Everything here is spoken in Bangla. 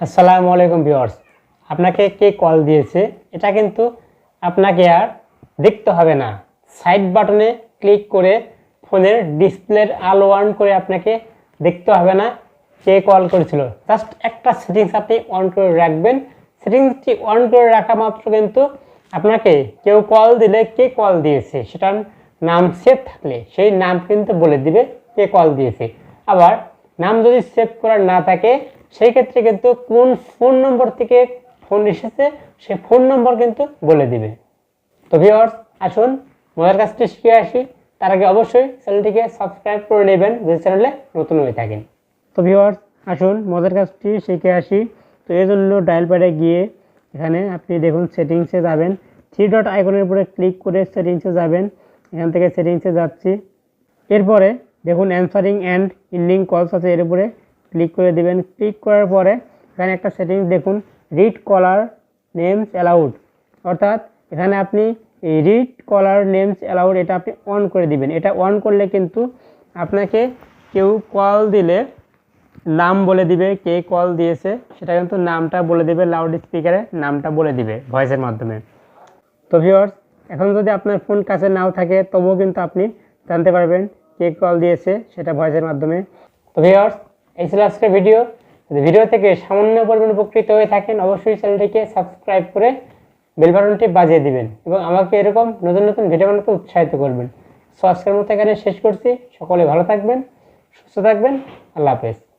আসসালামু আলাইকুম ভিউয়ার্স। আপনাকে কে কল দিয়েছে, এটা কিন্তু আপনাকে আর দেখতে হবে না। সাইড বাটনে ক্লিক করে ফোনের ডিসপ্লের আলো অন করে আপনাকে দেখতে হবে না কে কল করেছিল। জাস্ট একটা সেটিংস আপনি অন করে রাখবেন। সেটিংসটি অন করে রাখা মাত্র কিন্তু আপনাকে কেউ কল দিলে কে কল দিয়েছে, সেটার নাম সেভ থাকলে সেই নাম কিন্তু বলে দিবে কে কল দিয়েছে। আবার নাম যদি সেভ করা না থাকে সেই ক্ষেত্রে কিন্তু কোন ফোন নম্বর থেকে ফোন এসেছে সে ফোন নম্বর কিন্তু বলে দিবে। তো ভিওর্স আসুন, মজার কাজটি শিখে আসি। তার আগে অবশ্যই চ্যানেলটিকে সাবস্ক্রাইব করে নেবেন, যদি চ্যানেলে নতুন হয়ে থাকেন। তো ভিওর্স আসুন, মজার কাজটি শিখে আসি। তো এই জন্য ডায়াল প্যাডে গিয়ে এখানে আপনি দেখুন সেটিংসে যাবেন। থ্রি ডট আইকনের উপরে ক্লিক করে সেটিংসে যাবেন। এখান থেকে সেটিংসে যাচ্ছি। এরপরে দেখুন অ্যান্সারিং অ্যান্ড ইন্ডিং কলস আছে এর উপরে। ক্লিক করে দিবেন। ক্লিক করার পরে এখানে একটা সেটিংস দেখুন রিড কলার নেমস অ্যালাউড অর্থাৎ এখানে আপনি রিড কলার নেমস অ্যালাউড এটা আপনি অন করে দিবেন। এটা অন করলে কিন্তু আপনাকে কেউ কল দিলে নাম বলে দিবে, কে কল দিয়েছে, সেটা কিন্তু নামটা বলে দিবে লাউড স্পিকারে নামটা বলে দিবে ভয়েসের মাধ্যমে। তো ভিউয়ার্স এখন যদি আপনার ফোন কাছে নাও থাকে, তবুও কিন্তু আপনি জানতে পারবেন কে কল দিয়েছে, সেটা ভয়েসের মাধ্যমে। তো ভিউয়ার্স এই ছিল আজকের ভিডিও। যদি ভিডিও থেকে সামান্য পরিমাণ উপকৃত হয়ে থাকেন, অবশ্যই চ্যানেলটিকে সাবস্ক্রাইব করে বেল বাটনটি বাজিয়ে দিবেন এবং আমাকে এরকম নতুন নতুন ভিডিও বানাতে উৎসাহিত করবেন। সো আজকের মতো এখানে শেষ করছি। সকলে ভালো থাকবেন, সুস্থ থাকবেন। আল্লাহ হাফেজ।